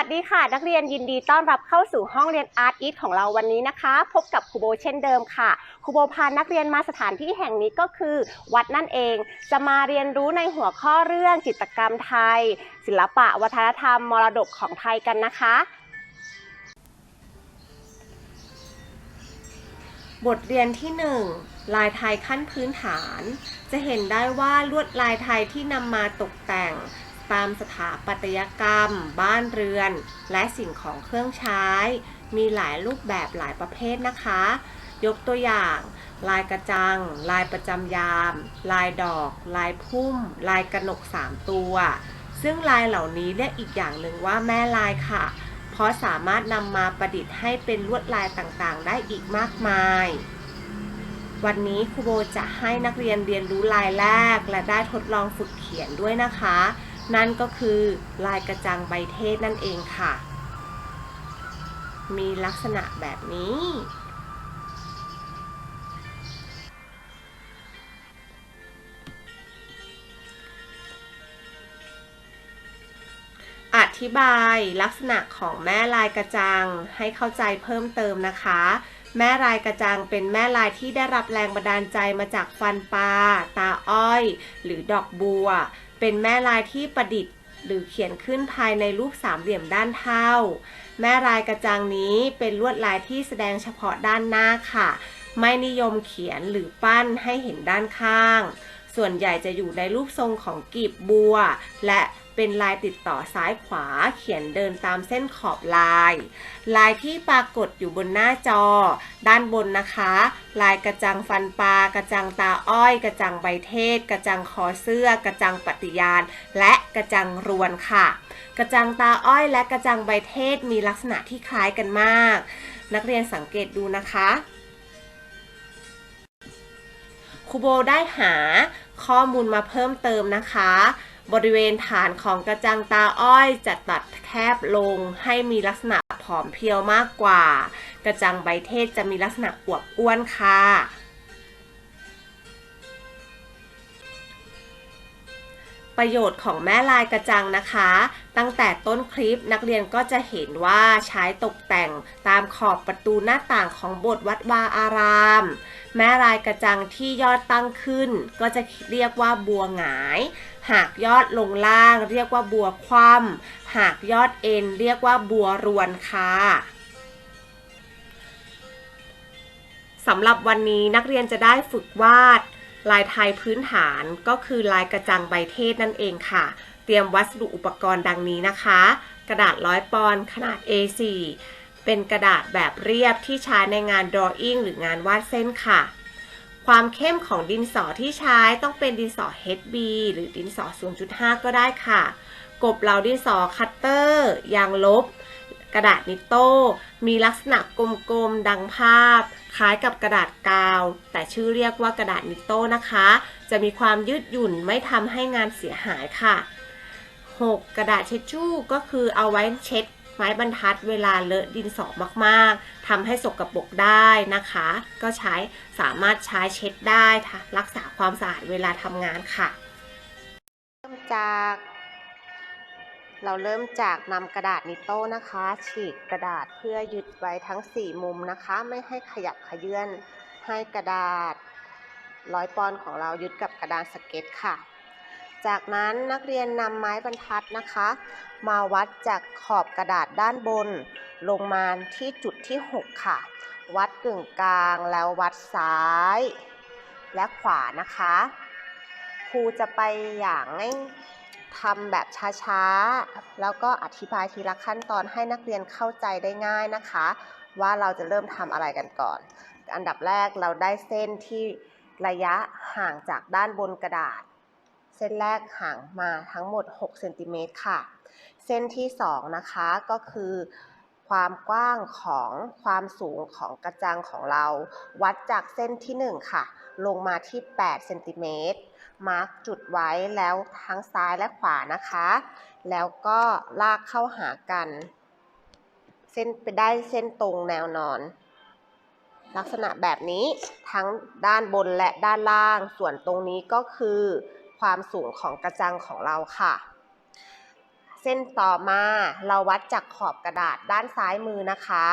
วัสดีค่ะ นักเรียนยินดีต้อนรับเข้าสู่ห้องเรียนอาร์ตอีทของเราวันนี้นะคะ พบกับครูโบเช่นเดิมค่ะครูโบพานักเรียนมาสถานที่แห่งนี้ก็คือ วัดนั่นเอง จะมาเรียนรู้ในหัวข้อเรื่องจิตรกรรมไทย ศิลปะวัฒนธรรมมรดกของไทยกันนะคะ บทเรียนที่ 1 ลายไทยขั้นพื้นฐาน จะเห็นได้ว่าลวดลายไทยที่นำมาตกแต่ง ตามสถาปัตยกรรม บ้านเรือน และสิ่งของเครื่องใช้ มีหลายรูปแบบหลายประเภทนะคะ ยกตัวอย่าง ลายกระจัง ลายประจำยาม ลายดอก ลายพุ่ม ลายกระหนกสามตัว ซึ่งลายเหล่านี้เรียกอีกอย่างหนึ่งว่าแม่ลายค่ะ เพราะสามารถนำมาประดิษฐ์ให้เป็นลวดลายต่างๆ ได้อีกมากมายวันนี้ครูโบจะให้นักเรียนเรียนรู้ลายแรก และได้ทดลองฝึกเขียนด้วยนะคะ นั่นก็คือลายกระจังใบเทศนั่นเองค่ะ มีลักษณะแบบนี้ อธิบายลักษณะของแม่ลายกระจังให้เข้าใจเพิ่มเติมนะคะแม่ลายกระจังเป็นแม่ลายที่ได้รับแรงบันดาลใจมาจากฟันปลา ตาอ้อย หรือดอกบัว เป็นแม่ลายที่ประดิษฐ์ หรือเขียนขึ้นภายในรูปสามเหลี่ยมด้านเท่า แม่ลายกระจังนี้เป็นลวดลายที่แสดงเฉพาะด้านหน้าค่ะ ไม่นิยมเขียนหรือปั้นให้เห็นด้านข้าง ส่วนใหญ่จะอยู่ในรูปทรงของกีบบัว และ เป็นลายติดต่อซ้ายขวาเขียนเดินตามเส้นขอบลาย ลายที่ปรากฏอยู่บนหน้าจอ ด้านบนนะคะ ลายกระจังฟันปลากระจังตาอ้อย กระจังใบเทศ กระจังคอเสื้อ กระจังปฏิญาณ และกระจังรวนค่ะ กระจังตาอ้อยและกระจังใบเทศมีลักษณะที่คล้ายกันมาก นักเรียนสังเกตดูนะคะครูโบได้หาข้อมูลมาเพิ่มเติมนะคะ บริเวณฐานของกระจังตาอ้อยจะตัดแคบลงให้มีลักษณะผอมเพรียวมากกว่า กระจังใบเทศจะมีลักษณะอวบอ้วนค่ะประโยชน์ของแม่ลายกระจังนะคะ ตั้งแต่ต้นคลิปนักเรียนก็จะเห็นว่าใช้ตกแต่งตามขอบประตูหน้าต่างของโบสถ์วัดวาอาราม แม่ลายกระจังที่ยอดตั้งขึ้น ก็จะเรียกว่าบัวหงาย หากยอดลงล่างเรียกว่าบัวคว่ำหากยอดเอ็นเรียกว่าบัวรวนค่ะสำหรับวันนี้นักเรียนจะได้ฝึกวาด ลายไทยพื้นฐานก็คือลายกระจังใบเทศนั่นเองค่ะ เตรียมวัสดุอุปกรณ์ดังนี้นะคะ กระดาษร้อยปอนด์ขนาด A4 เป็นกระดาษแบบเรียบที่ใช้ในงาน drawing หรืองานวาดเส้นค่ะ ความเข้มของดินสอที่ใช้ต้องเป็นดินสอ HB หรือดินสอ 0.5 ก็ได้ค่ะ กบเหลาดินสอคัตเตอร์ ยางลบ กระดาษนิโต้ มีลักษณะกลมๆ ดังภาพ คล้ายกับกระดาษกาว แต่ชื่อเรียกว่ากระดาษนิโต้นะคะ จะมีความยืดหยุ่นไม่ทำให้งานเสียหายค่ะ 6. กระดาษเช็ดชู่ก็คือเอาไว้เช็ด ไม้บรรทัดเวลาเลอะดินสอมากๆทำให้สกรปรกได้นะคะ ก็ใช้สามารถใช้เช็ดได้ค่ะรักษาความสะอาดเวลาทำงานค่ะ เริ่มจาก เราเริ่มจากนำกระดาษนิโต้นะคะ ฉีกกระดาษเพื่อยึดไว้ทั้ง 4 มุมนะคะ ไม่ให้ขยับขยื่นให้กระดาษร้อยปอนของเรายึดกับกระดานสเก็ตค่ะ จากนั้นนักเรียนนำไม้บรรทัดนะคะ มาวัดจากขอบกระดาษด้านบน ลงมาที่จุดที่ 6 ค่ะ วัดกึ่งกลางแล้ววัดซ้าย และขวานะคะ ครูจะไปอย่างง่ายทำแบบช้าๆ แล้วก็อธิบายทีละขั้นตอนให้นักเรียนเข้าใจได้ง่ายนะคะ ว่าเราจะเริ่มทำอะไรกันก่อน อันดับแรกเราได้เส้นที่ระยะห่างจากด้านบนกระดาษ เส้นแรกห่างมาทั้งหมด6เซนติเมตรค่ะ เส้นที่ 2 นะคะก็คือความกว้างของความสูงของกระจังของเรา วัดจากเส้นที่ 1 ค่ะ ลงมาที่8เซนติเมตรมาร์กจุดไว้แล้วทั้งซ้ายและขวานะคะ แล้วก็ลากเข้าหากัน เส้นไปได้เส้นตรงแนวนอน ลักษณะแบบนี้ทั้งด้านบนและด้านล่าง ส่วนตรงนี้ก็คือ ความสูงของกระจังของเราค่ะ เส้นต่อมาเราวัดจากขอบกระดาษด้านซ้ายมือนะคะ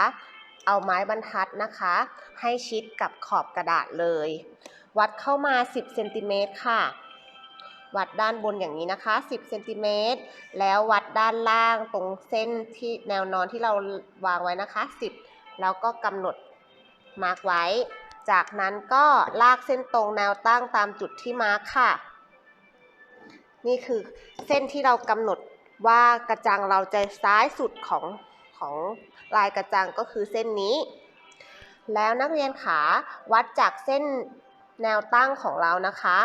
เอาไม้บรรทัดนะคะ ให้ชิดกับขอบกระดาษเลย วัดเข้ามา 10เซนติเมตรค่ะ วัดด้านบนอย่างนี้นะคะ 10เซนติเมตรแล้ววัดด้านล่างตรงเส้นที่แนวนอนที่เราวางไว้นะคะ 10 แล้วก็กำหนดมาร์กไว้ จากนั้นก็ลากเส้นตรงแนวตั้งตามจุดที่มาร์กค่ะ นี่คือเส้นที่เรากำหนดว่ากระจังเราจะซ้ายสุดของของลายกระจังก็คือเส้นนี้ แล้วนักเรียนขาวัดจากเส้นแนวตั้งของเรานะคะ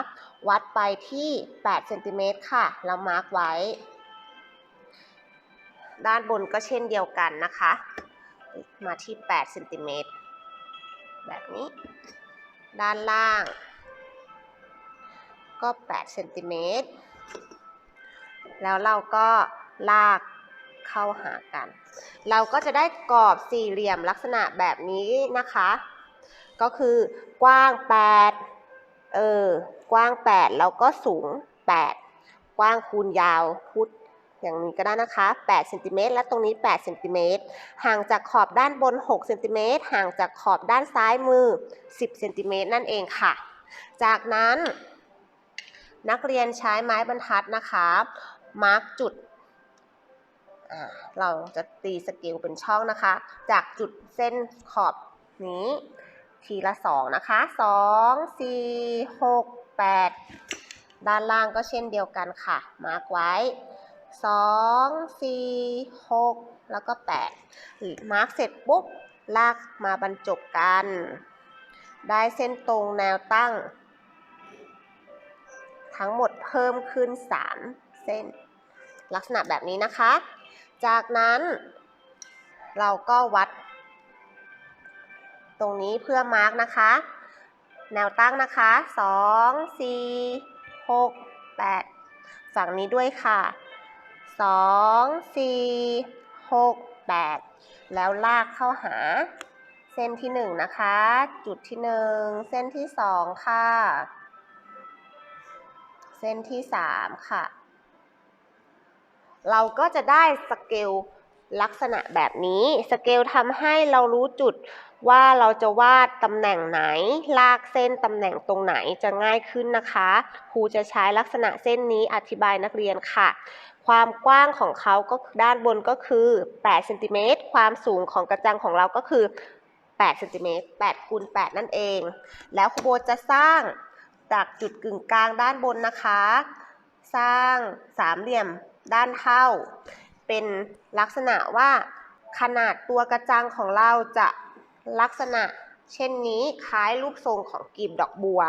วัดไปที่8เซนติเมตรค่ะ เรามาร์กไว้ ด้านบนก็เช่นเดียวกันนะคะ มาที่8เซนติเมตรแบบนี้ ด้านล่าง ก็8เซนติเมตร แล้วเราก็ลากเข้าหากัน เราก็จะได้กรอบสี่เหลี่ยมลักษณะแบบนี้นะคะ ก็คือกว้าง 8 เออ กว้าง 8 แล้วก็สูง 8 กว้างคูณยาวพุทอย่างนี้ก็ได้นะคะ8เซนติเมตรและตรงนี้8เซนติเมตรห่างจากขอบด้านบน6เซนติเมตรห่างจากขอบด้านซ้ายมือ 10เซนติเมตรนั่นเองค่ะ จากนั้นนักเรียนใช้ไม้บรรทัดนะคะ มาร์กจุดอ่าเราจะตีสเกลเป็นช่องนะคะ จากจุดเส้นขอบนี้ ทีละสองนะคะสองสี่หกแปดด้านล่างก็เช่นเดียวกันค่ะ มาร์กไว้สองสี่หกแล้วก็แปดมาร์กเสร็จปุ๊บ ลากมาบรรจบกัน ได้เส้นตรงแนวตั้งทั้งหมดเพิ่มขึ้น 3 เส้น ลักษณะแบบนี้นะคะ จากนั้นเราก็วัด ตรงนี้เพื่อมาร์กนะคะ แนวตั้งนะคะ 2 4 6 8 ฝั่งนี้ด้วยค่ะ 2 4 6 8 แล้วลากเข้าหาเส้นที่ 1 นะคะ จุดที่ 1 เส้นที่ 2 ค่ะ เส้นที่ 3 ค่ะ เราก็จะได้สเกลลักษณะแบบนี้สเกลทำให้เรารู้จุดว่าเราจะวาดตำแหน่งไหน ลากเส้นตำแหน่งตรงไหนจะง่ายขึ้นนะคะครูจะใช้ลักษณะเส้นนี้อธิบายนักเรียนค่ะ ความกว้างของเขาก็ด้านบนก็คือ8เซนติเมตรความสูงของกระจังของเราก็คือ8เซนติเมตร8คูณ8นั่นเอง แล้วครูโบจะสร้างจากจุดกึ่งกลางด้านบนนะคะ สร้างสามเหลี่ยมด้านเท่า เป็นลักษณะว่าขนาดตัวกระจังของเราจะลักษณะเช่นนี้คล้ายรูปทรงของกลีบดอกบัว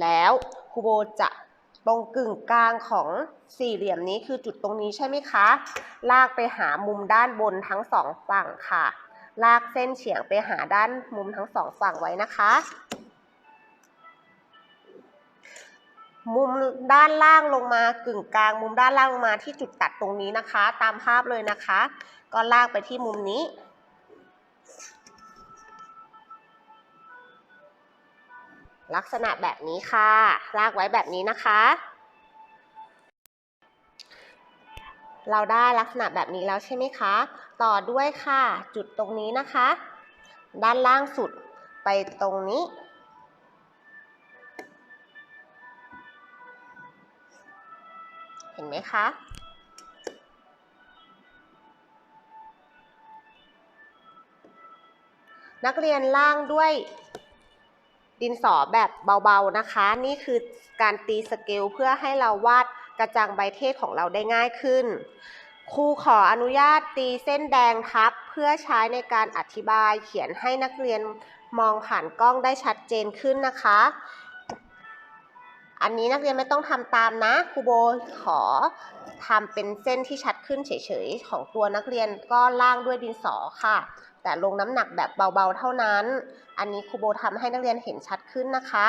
แล้วครูโบจะตรงกึ่งกลางของสี่เหลี่ยมนี้คือจุดตรงนี้ใช่ไหมคะ ลากไปหามุมด้านบนทั้งสองฝั่งค่ะ ลากเส้นเฉียงไปหาด้านมุมทั้งสองฝั่งไว้นะคะ มุมด้านล่างลงมากึ่งกลาง มุมด้านล่างลงมาที่จุดตัดตรงนี้นะคะ ตามภาพเลยนะคะ ก็ลากไปที่มุมนี้ ลักษณะแบบนี้ค่ะ ลากไว้แบบนี้นะคะ เราได้ลักษณะแบบนี้แล้วใช่ไหมคะ ต่อด้วยค่ะ จุดตรงนี้นะคะ ด้านล่างสุดไปตรงนี้ ห็นไหมคะ นักเรียนล่างด้วยดินสอแบบเบาๆนะคะ นี่คือการตีสเกลเพื่อให้เราวาดกระจังใบเทศของเราได้ง่ายขึ้น ครูขออนุญาตตีเส้นแดงทับ เพื่อใช้ในการอธิบายเขียนให้นักเรียนมองผ่านกล้องได้ชัดเจนขึ้นนะคะ อันนี้นักเรียนไม่ต้องทำตามนะครูโบขอทำเป็นเส้นที่ชัดขึ้นเฉยๆ ของตัวนักเรียนก็ล่างด้วยดินสอค่ะ แต่ลงน้ำหนักแบบเบาๆเท่านั้น อันนี้ครูโบทำให้นักเรียนเห็นชัดขึ้นนะคะ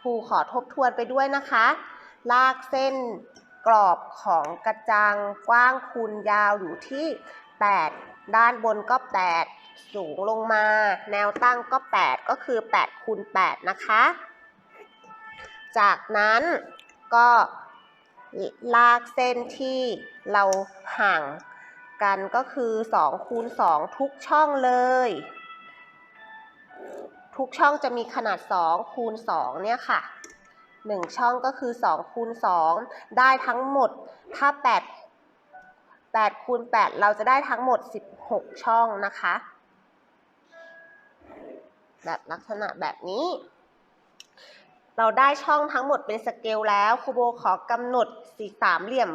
ครูขอทบทวนไปด้วยนะคะ ลากเส้นกรอบของกระจังกว้างคูณยาวอยู่ที่ 8 ด้านบนก็ 8 สูงลงมา แนวตั้งก็ 8 ก็คือ8คูณ8นะคะ จากนั้นก็ลากเส้นที่เราห่างกันก็คือ2คูณ2ทุกช่องเลย ทุกช่องจะมีขนาด2คูณ2เนี่ยค่ะ 1 ช่องก็คือ2คูณ2ได้ทั้งหมดถ้า 8 8คูณ8เราจะได้ทั้งหมด 16 ช่องนะคะ แบบลักษณะแบบนี้ เราได้ช่องทั้งหมดเป็นสเกลแล้วครูโบขอกำหนดสีสามเหลี่ยม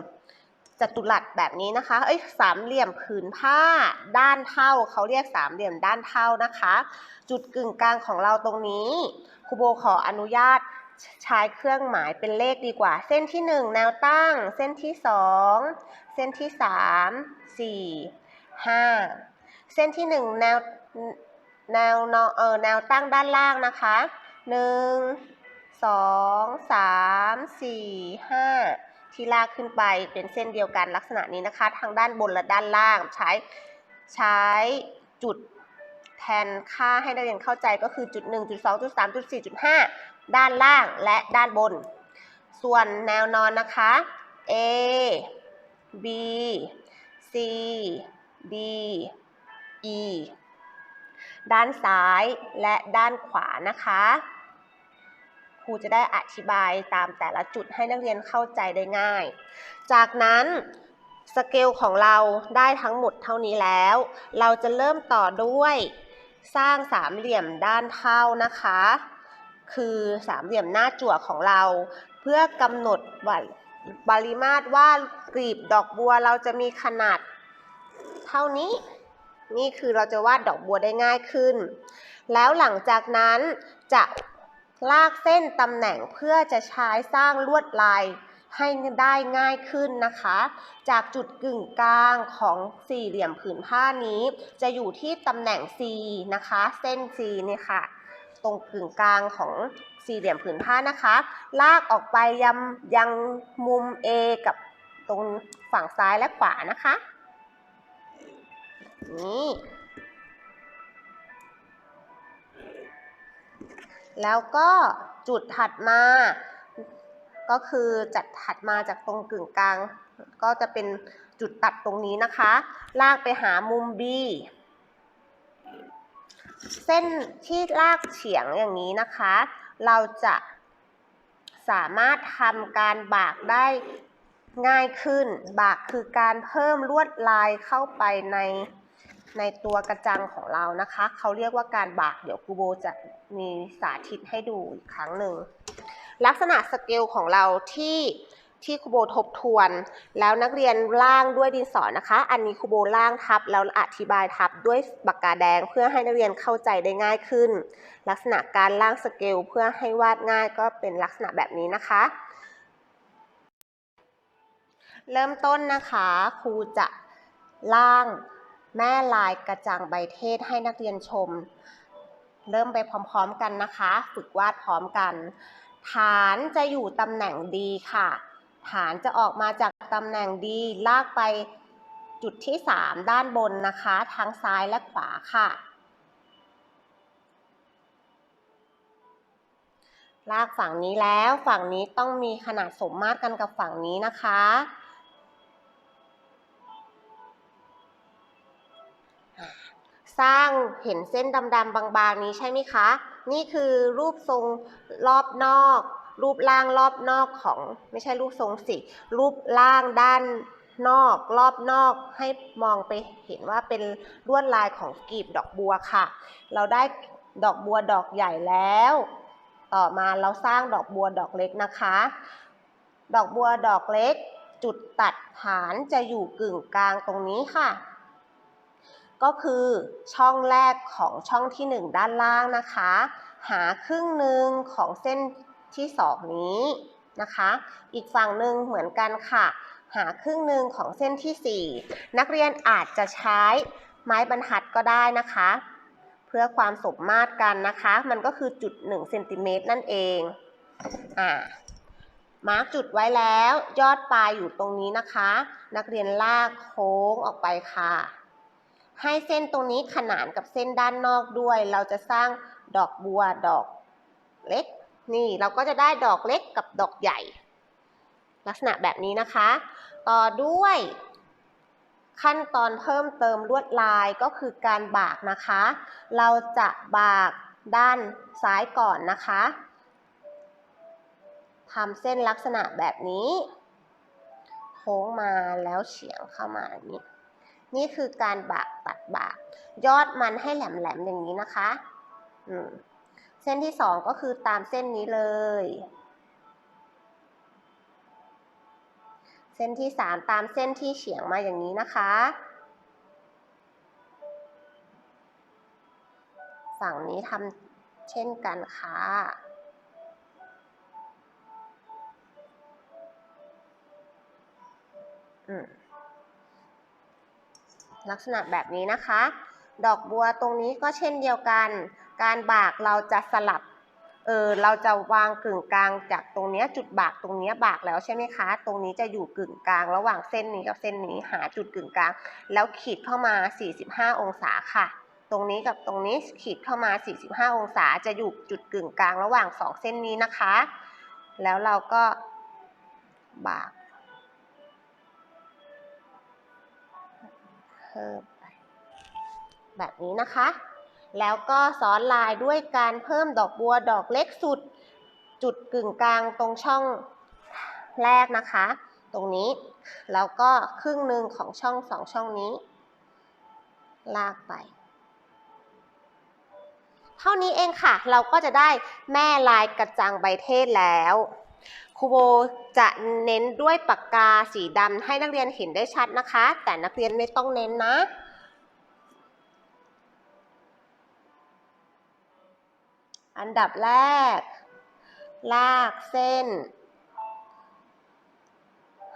จัตุรัสแบบนี้นะคะ เอ้ยสามเหลี่ยมผืนผ้าด้านเท่าเขาเรียกสามเหลี่ยมด้านเท่านะคะ จุดกึ่งกลางของเราตรงนี้ครูโบขออนุญาตใช้เครื่องหมายเป็นเลขดีกว่า เส้นที่ 1 แนวตั้ง เส้นที่ 2 เส้นที่ 3 4 5 เส้นที่ 1 แนวแนวเออแนวตั้งด้านล่างนะคะ 1 2 3 4 5ที่ลากขึ้นไปเป็นเส้นเดียวกันลักษณะนี้นะคะ ทางด้านบนและด้านล่างใช้ใช้จุดแทนค่าให้นักเรียนเข้าใจก็คือจุด1จุด2จุด3จุด4จุด5ด้านล่างและด้านบน ส่วนแนวนอนนะคะ A B C D E ด้านซ้ายและด้านขวานะคะ รูจะได้อธิบายตามแต่ละจุดให้นักเรียนเข้าใจได้ง่าย จากนั้นสเกลของเราได้ทั้งหมดเท่านี้แล้ว เราจะเริ่มต่อด้วย สร้างสามเหลี่ยมด้านเท่านะคะ คือสามเหลี่ยมหน้าจั่วของเรา เพื่อกำหนดวัปริมาตรว่ากลีบดอกบัวเราจะมีขนาดเท่านี้ นี่คือเราจะวาดดอกบัวได้ง่ายขึ้น แล้วหลังจากนั้นจะ ลากเส้นตำแหน่งเพื่อจะใช้สร้างลวดลายให้ได้ง่ายขึ้นนะคะ จากจุดกึ่งกลางของสี่เหลี่ยมผืนผ้านี้ จะอยู่ที่ตำแหน่ง C นะคะ เส้น C เนี่ยค่ะ ตรงกึ่งกลางของสี่เหลี่ยมผืนผ้านะคะ ลากออกไปยังยังมุม A กับตรงฝั่งซ้ายและขวานะคะ นี่ แล้วก็จุดถัดมา ก็คือจัดถัดมาจากตรงกึ่งกลาง ก็จะเป็นจุดตัดตรงนี้นะคะ ลากไปหามุม B เส้นที่ลากเฉียงอย่างนี้นะคะ เราจะสามารถทำการบากได้ง่ายขึ้น บากคือการเพิ่มลวดลายเข้าไปใน ในตัวกระจังของเรานะคะ เขาเรียกว่าการบาก เดี๋ยวครูโบจะมีสาธิตให้ดูอีกครั้งหนึ่ง ลักษณะสเกลของเราที่ที่ครูโบทบทวน แล้วนักเรียนล่างด้วยดินสอนะคะ อันนี้ครูโบล่างทับแล้วอธิบายทับด้วยปากกาแดงเพื่อให้นักเรียนเข้าใจได้ง่ายขึ้น ลักษณะการล่างสเกลเพื่อให้วาดง่ายก็เป็นลักษณะแบบนี้นะคะ เริ่มต้นนะคะครูจะล่าง แม่ลายกระจังใบเทศให้นักเรียนชม เริ่มไปพร้อมๆกันนะคะ ฝึกวาดพร้อมกัน ฐานจะอยู่ตำแหน่งดีค่ะ ฐานจะออกมาจากตำแหน่งดีลากไปจุดที่ 3 ด้านบนนะคะ ทั้งซ้ายและขวาค่ะ ลากฝั่งนี้แล้วฝั่งนี้ต้องมีขนาดสมมาตรกันกับฝั่งนี้นะคะ สร้างเห็นเส้นดำๆบางๆนี้ใช่ไหมคะ นี่คือรูปทรงรอบนอก รูปร่างรอบนอกของไม่ใช่รูปทรงสิ รูปร่างด้านนอกรอบนอกให้มองไปเห็นว่าเป็นลวดลายของกลีบดอกบัวค่ะ เราได้ดอกบัวดอกใหญ่แล้ว ต่อมาเราสร้างดอกบัวดอกเล็กนะคะ ดอกบัวดอกเล็ก จุดตัดฐานจะอยู่กึ่งกลางตรงนี้ค่ะ ก็คือช่องแรกของช่องที่ 1 ด้านล่างนะคะ หาครึ่งหนึ่งของเส้นที่ 2 นี้นะคะ อีกฝั่งหนึ่งเหมือนกันค่ะ หาครึ่งหนึ่งของเส้นที่ 4 นักเรียนอาจจะใช้ไม้บรรทัดก็ได้นะคะ เพื่อความสมมาตรกันนะคะ มันก็คือจุด1เซนติเมตรนั่นเองอ่ามาร์กจุดไว้แล้วยอดปลายอยู่ตรงนี้นะคะ นักเรียนลากโค้งออกไปค่ะ ให้เส้นตรงนี้ขนานกับเส้นด้านนอกด้วย เราจะสร้างดอกบัวดอกเล็ก นี่เราก็จะได้ดอกเล็กกับดอกใหญ่ ลักษณะแบบนี้นะคะ ต่อด้วยขั้นตอนเพิ่มเติมลวดลายก็คือการบากนะคะ เราจะบากด้านซ้ายก่อนนะคะทำเส้นลักษณะแบบนี้ โค้งมาแล้วเฉียงเข้ามานี้ นี่คือการบาก บายอดมันให้แหลมๆอย่างนี้นะคะ เส้นที่สองก็คือตามเส้นนี้เลย เส้นที่สามตามเส้นที่เฉียงมาอย่างนี้นะคะ ฝั่งนี้ทำเช่นกันค่ะอืม ลักษณะแบบนี้นะคะ ดอกบัวตรงนี้ก็เช่นเดียวกัน การบากเราจะสลับ เออเราจะวางกึ่งกลางจากตรงนี้จุดบากตรงนี้บากแล้วใช่ไหมคะ ตรงนี้จะอยู่กึ่งกลาง ระหว่างเส้นนี้กับเส้นนี้หาจุดกึ่งกลาง แล้วขีดเข้ามา 45 องศาค่ะ ตรงนี้กับตรงนี้ขีดเข้ามา 45 องศาจะอยู่จุดกึ่งกลาง ระหว่างสองเส้นนี้นะคะ แล้วเราก็บาก พิ่มไปแบบนี้นะคะ แล้วก็ซ้อนลายด้วยการเพิ่มดอกบัวดอกเล็กสุด จุดกึ่งกลางตรงช่องแรกนะคะ ตรงนี้ แล้วก็ครึ่งหนึ่งของช่องสองช่องนี้ ลากไป เท่านี้เองค่ะ เราก็จะได้แม่ลายกระจังใบเทศแล้ว ครูโบจะเน้นด้วยปากกาสีดำให้นักเรียนเห็นได้ชัดนะคะ แต่นักเรียนไม่ต้องเน้นนะอันดับแรก ลากเส้น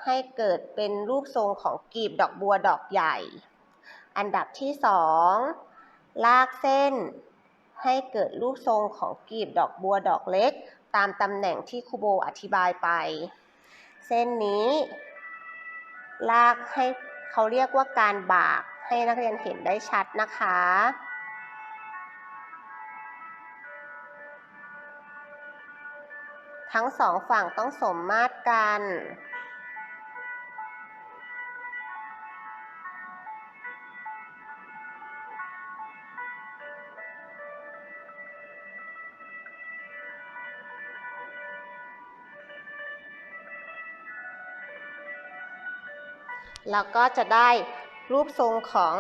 ให้เกิดเป็นรูปทรงของกลีบดอกบัวดอกใหญ่ อันดับที่สองลากเส้น ให้เกิดรูปทรงของกลีบดอกบัวดอกเล็ก ตามตำแหน่งที่ครูโบอธิบายไป เส้นนี้ ลากให้เขาเรียกว่าการบากให้นักเรียนเห็นได้ชัดนะคะ ทั้งสองฝั่งต้องสมมาตรกัน แล้วก็จะได้รูปทรงของ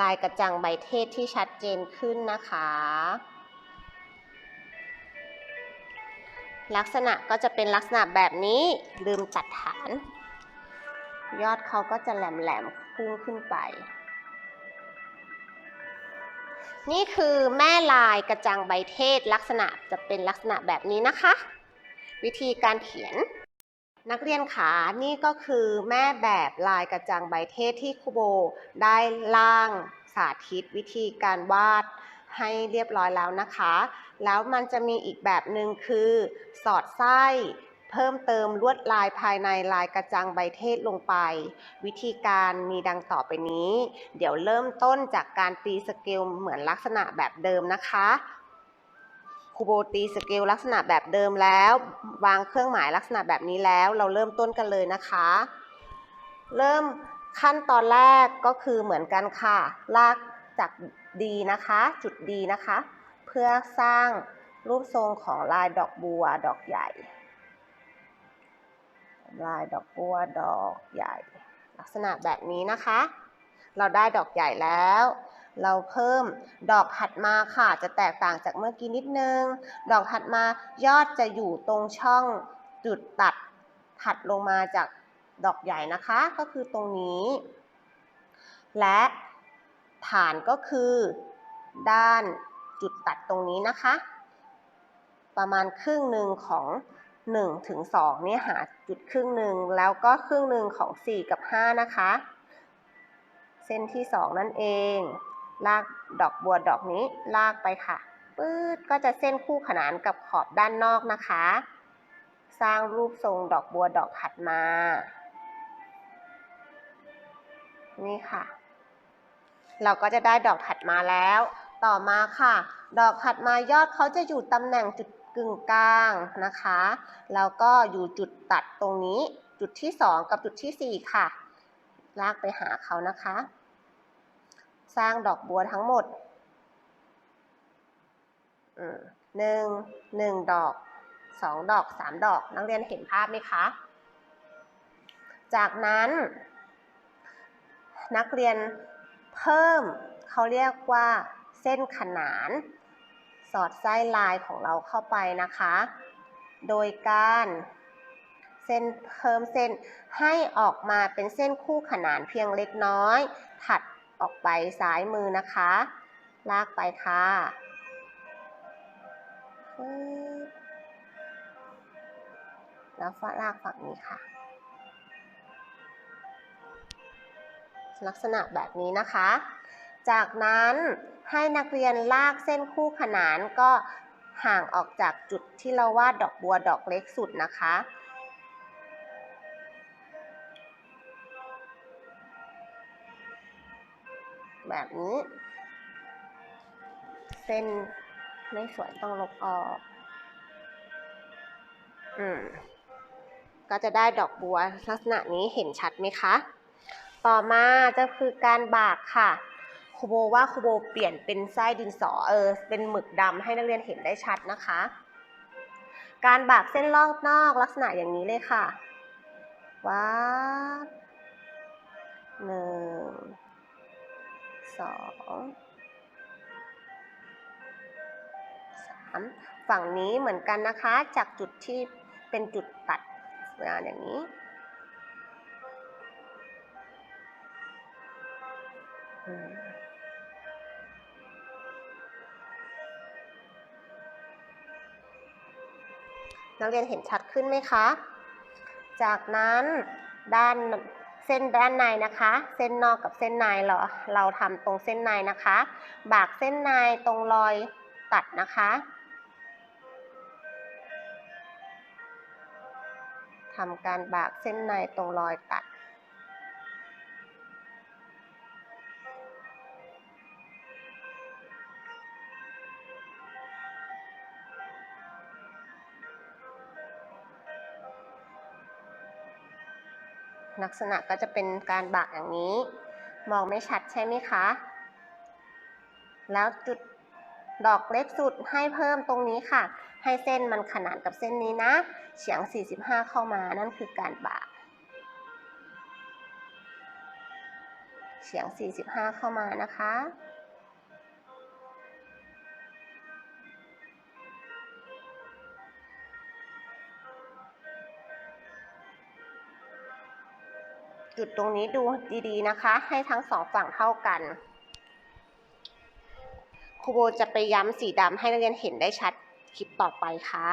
ลายกระจังใบเทศที่ชัดเจนขึ้นนะคะ ลักษณะก็จะเป็นลักษณะแบบนี้ลืมตัดฐาน ยอดเขาก็จะแหลมๆพุ่งขึ้นไป นี่คือแม่ลายกระจังใบเทศลักษณะจะเป็นลักษณะแบบนี้นะคะ วิธีการเขียน นักเรียนขานี่ก็คือแม่แบบลายกระจังใบเทศที่ครูโบได้ล่างสาธิตวิธีการวาดให้เรียบร้อยแล้วนะคะ แล้วมันจะมีอีกแบบหนึ่งคือ สอดไส้เพิ่มเติมลวดลายภายในลายกระจังใบเทศลงไป วิธีการมีดังต่อไปนี้ เดี๋ยวเริ่มต้นจากการตีสเกลเหมือนลักษณะแบบเดิมนะคะ ครูโบตีสเกลลักษณะแบบเดิมแล้ว วางเครื่องหมายลักษณะแบบนี้แล้ว เราเริ่มต้นกันเลยนะคะ เริ่มขั้นตอนแรกก็คือเหมือนกันค่ะ ลากจาก D นะคะ จุด D นะคะ เพื่อสร้างรูปทรงของลายดอกบัวดอกใหญ่ ลายดอกบัวดอกใหญ่ ลักษณะแบบนี้นะคะ เราได้ดอกใหญ่แล้ว เราเพิ่มดอกถัดมาค่ะ จะแตกต่างจากเมื่อกี้นิดนึง ดอกถัดมายอดจะอยู่ตรงช่องจุดตัดถัดลงมาจากดอกใหญ่นะคะ ก็คือตรงนี้ และฐานก็คือ ด้านจุดตัดตรงนี้นะคะ ประมาณครึ่งหนึ่งของ1ถึง2เนี่ยหาจุดครึ่งหนึ่งแล้วก็ครึ่งหนึ่งของ 4 กับ 5 นะคะ เส้นที่ 2 นั่นเอง ลากดอกบัวดอกนี้ลากไปค่ะปื๊ดก็จะเส้นคู่ขนานกับขอบด้านนอกนะคะ สร้างรูปทรงดอกบัวดอกถัดมา นี่ค่ะ เราก็จะได้ดอกถัดมาแล้ว ต่อมาค่ะ ดอกถัดมายอดเขาจะอยู่ตำแหน่งจุดกึ่งกลางนะคะ แล้วก็อยู่จุดตัดตรงนี้ จุดที่ 2 กับจุดที่ 4 ค่ะ ลากไปหาเขานะคะ สร้างดอกบัวทั้งหมดหนึ่งหนึ่งดอกสองดอกสามดอก นักเรียนเห็นภาพไหมคะ จากนั้น นักเรียนเพิ่มเขาเรียกว่าเส้นขนาน สอดไส้ลายของเราเข้าไปนะคะ โดยการเส้นเพิ่มเส้นให้ออกมาเป็นเส้นคู่ขนานเพียงเล็กน้อย ถัด ออกไปซ้ายมือนะคะ ลากไปค่ะแล้วฝลากฝั่งนี้ค่ะ ลักษณะแบบนี้นะคะ จากนั้นให้นักเรียนลากเส้นคู่ขนานก็ห่างออกจากจุดที่เราวาดดอกบัวดอกเล็กสุดนะคะ แบบนี้ เส้นไม่สวยต้องลบออก อืม ก็จะได้ดอกบัวลักษณะนี้เห็นชัดไหมคะ ต่อมาจะคือการบากค่ะครูโบว่าครูโบเปลี่ยนเป็นไส้ดินสอเออ เป็นหมึกดำให้นักเรียนเห็นได้ชัดนะคะ การบากเส้นรอบนอกลักษณะอย่างนี้เลยค่ะวาดหนึ่ง สองสามฝั่งนี้เหมือนกันนะคะ จากจุดที่เป็นจุดตัดมาอย่างนี้นักเรียนเห็นชัดขึ้นไหมคะ จากนั้นด้าน เส้นด้านในนะคะ เส้นนอกกับเส้นในเราเราทำตรงเส้นในนะคะ บากเส้นในตรงรอยตัดนะคะทำการบากเส้นในตรงรอยตัด ลักษณะก็จะเป็นการบากอย่างนี้ มองไม่ชัดใช่ไหมคะ แล้วจุดดอกเล็กสุดให้เพิ่มตรงนี้ค่ะ ให้เส้นมันขนานกับเส้นนี้นะ เฉียง 45 เข้ามานั่นคือการบาก เฉียง 45 เข้ามานะคะ จุดตรงนี้ดูดีๆนะคะ ให้ทั้งสองฝั่งเท่ากันครูโบจะไปย้ำสีดำให้นักเรียนเห็นได้ชัดคลิปต่อไปค่ะ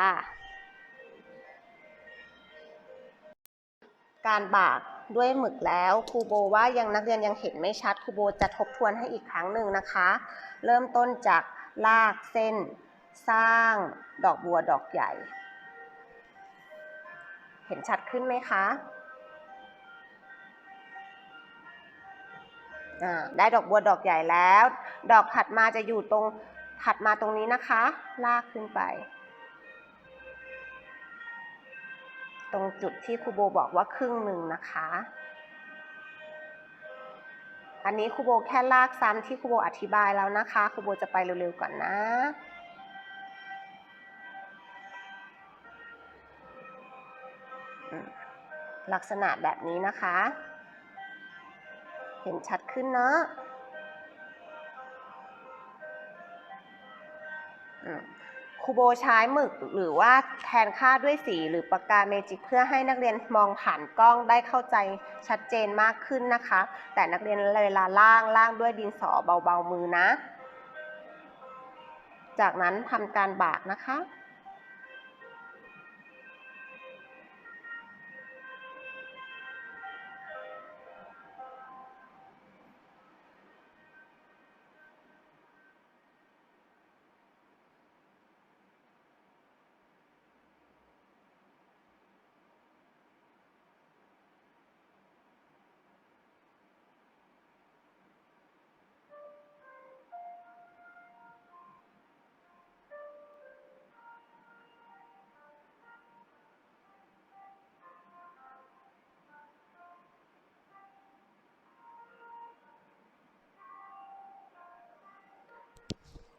การบากด้วยหมึกแล้วครูโบว่ายังนักเรียนยังเห็นไม่ชัดครูโบจะทบทวนให้อีกครั้งหนึ่งนะคะ เริ่มต้นจากลากเส้น สร้างดอกบัวดอกใหญ่ เห็นชัดขึ้นไหมคะ ได้ดอกบัวดอกใหญ่แล้ว ดอกถัดมาจะอยู่ตรงถัดมาตรงนี้นะคะ ลากขึ้นไป ตรงจุดที่ครูโบบอกว่าครึ่งหนึ่งนะคะ อันนี้ครูโบแค่ลากซ้ำที่ครูโบอธิบายแล้วนะคะครูโบจะไปเร็วๆก่อนนะลักษณะแบบนี้นะคะ เห็นชัด ขึ้นเนาะครูโบใช้หมึกหรือว่าแทนค่าด้วยสีหรือปากกาเมจิกเพื่อให้นักเรียนมองผ่านกล้องได้เข้าใจชัดเจนมากขึ้นนะคะ แต่นักเรียนเวลาล่างล่างด้วยดินสอเบาๆมือนะ จากนั้นทำการบากนะคะ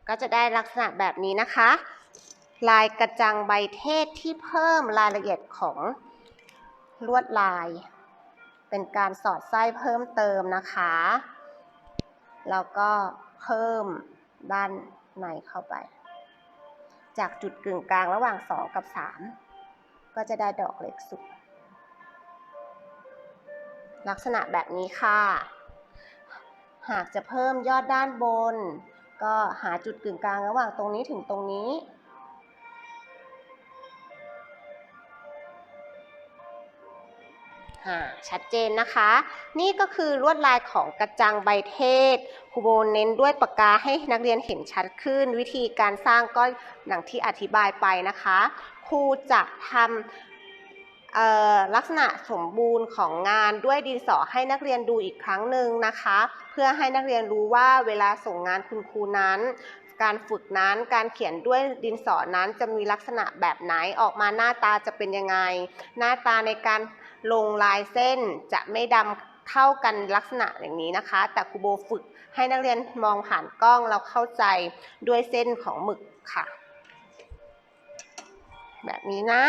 ก็จะได้ลักษณะแบบนี้นะคะ ลายกระจังใบเทศที่เพิ่มรายละเอียดของลวดลาย เป็นการสอดไส้เพิ่มเติมนะคะ แล้วก็เพิ่มด้านในเข้าไป จากจุดกึ่งกลางระหว่าง 2 กับ 3 ก็จะได้ดอกเล็กสุด ลักษณะแบบนี้ค่ะ หากจะเพิ่มยอดด้านบน ก็หาจุดกึ่งกลางระหว่างตรงนี้ถึงตรงนี้อ่าชัดเจนนะคะ นี่ก็คือลวดลายของกระจังใบเทศครูโบเน้นด้วยปากกาให้นักเรียนเห็นชัดขึ้น วิธีการสร้างก็อย่างที่อธิบายไปนะคะ ครูจะทำ ลักษณะสมบูรณ์ของงานด้วยดินสอให้นักเรียนดูอีกครั้งหนึ่งนะคะ เพื่อให้นักเรียนรู้ว่าเวลาส่งงานคุณครูนั้น การฝึกนั้นการเขียนด้วยดินสอนั้นจะมีลักษณะแบบไหนออกมาหน้าตาจะเป็นยังไง หน้าตาในการลงลายเส้นจะไม่ดำเท่ากันลักษณะอย่างนี้นะคะ แต่ครูโบฝึกให้นักเรียนมองผ่านกล้องแล้วเข้าใจด้วยเส้นของหมึกค่ะ แบบนี้นะ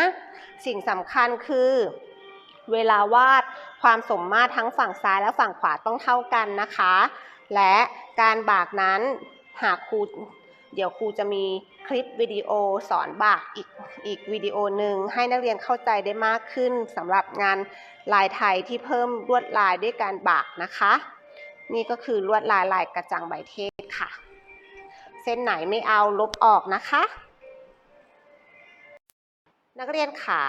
สิ่งสำคัญคือ เวลาวาดความสมมาตรทั้งฝั่งซ้ายและฝั่งขวาต้องเท่ากันนะคะ และการบากนั้นหากครูเดี๋ยวครูจะมีคลิปวิดีโอสอนบากอีกอีกวิดีโอหนึ่งให้นักเรียนเข้าใจได้มากขึ้นสำหรับงานลายไทยที่เพิ่มลวดลายด้วยการบากนะคะ นี่ก็คือลวดลายลายกระจังใบเทศค่ะ เส้นไหนไม่เอาลบออกนะคะ นักเรียนขา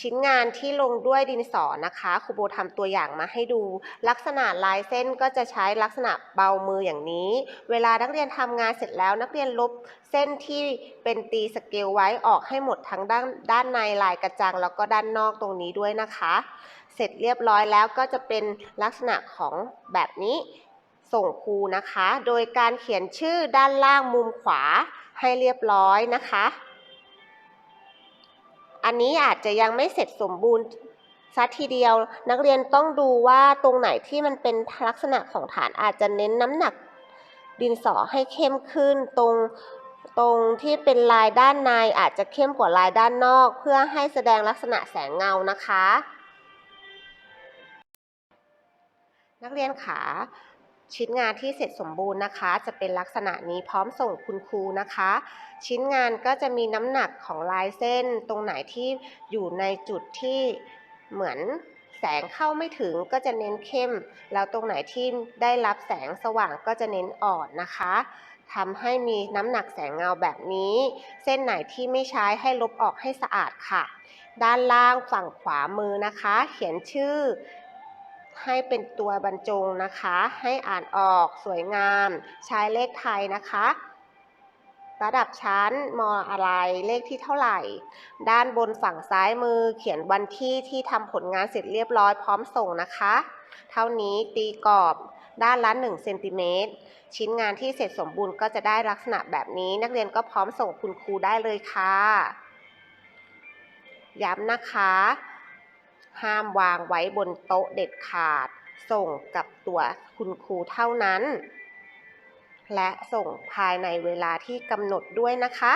ชิ้นงานที่ลงด้วยดินสอนะคะครูโบทำตัวอย่างมาให้ดู ลักษณะลายเส้นก็จะใช้ลักษณะเบามืออย่างนี้ เวลานักเรียนทำงานเสร็จแล้ว นักเรียนลบเส้นที่เป็นตีสเกลไว้ออกให้หมดทั้งด้านด้านในลายกระจัง แล้วก็ด้านนอกตรงนี้ด้วยนะคะ เสร็จเรียบร้อยแล้วก็จะเป็นลักษณะของแบบนี้ ส่งครูนะคะ โดยการเขียนชื่อด้านล่างมุมขวาให้เรียบร้อยนะคะ อันนี้อาจจะยังไม่เสร็จสมบูรณ์ซัทีเดียวนักเรียนต้องดูว่าตรงไหนที่มันเป็นลักษณะของฐานอาจจะเน้นน้ำหนักดินสอให้เข้มขึ้นตรงตรงที่เป็นลายด้านในอาจจะเข้มกว่าลายด้านนอก เพื่อให้แสดงลักษณะแสงเงานะคะ นักเรียนขา ชิ้นงานที่เสร็จสมบูรณ์นะคะ จะเป็นลักษณะนี้พร้อมส่งคุณครูนะคะ ชิ้นงานก็จะมีน้ำหนักของลายเส้น ตรงไหนที่อยู่ในจุดที่เหมือนแสงเข้าไม่ถึงก็จะเน้นเข้ม แล้วตรงไหนที่ได้รับแสงสว่างก็จะเน้นอ่อนนะคะทำให้มีน้ำหนักแสงเงาแบบนี้ เส้นไหนที่ไม่ใช้ให้ลบออกให้สะอาดค่ะ ด้านล่างฝั่งขวามือนะคะ เขียนชื่อ ให้เป็นตัวบรรจงนะคะ ให้อ่านออกสวยงาม ใช้เลขไทยนะคะ ระดับชั้นมอะไรเลขที่เท่าไหร่ ด้านบนฝั่งซ้ายมือเขียนวันที่ที่ทำผลงานเสร็จเรียบร้อยพร้อมส่งนะคะ เท่านี้ตีกรอบด้านละ1เซนติเมตรชิ้นงานที่เสร็จสมบูรณ์ก็จะได้ลักษณะแบบนี้ นักเรียนก็พร้อมส่งคุณครูได้เลยค่ะ ย้ำนะคะ ห้ามวางไว้บนโต๊ะเด็ดขาด ส่งกับตัวคุณครูเท่านั้น และส่งภายในเวลาที่กำหนดด้วยนะคะ